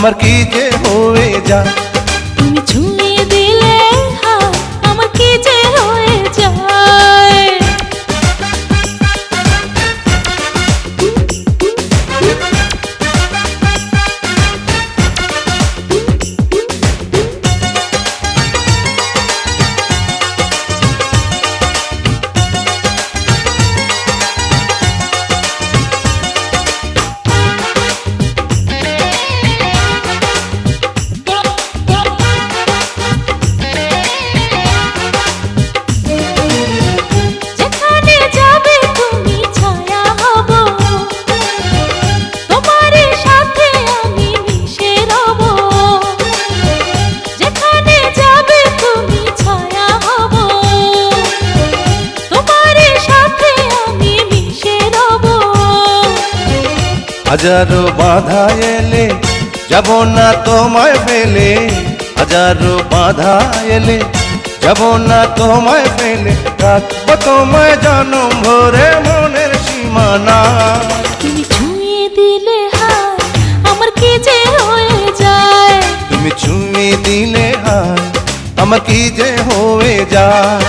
আমার কি যে হয়ে যায়? হাজারো বাধা এলে যাব না তোমায় ফেলে। হাজারো বাধা এলে যাব না তোমায় ফেলে। রাখব তোমায় জনম ভরে মনের সীমানা। তুমি ছুঁয়ে দিলে হায় আমার কি যে হয়ে যায়? তুমি ছুঁয়ে দিলে হায় আমার কি যে হয়ে যায়?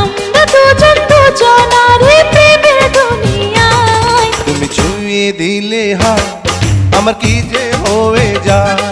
আমরা দুজন দুজনারে প্রেমের দুনিয়ায়। তুমি ছুঁয়ে দিলে হা আমার কি যে হয়ে যায়?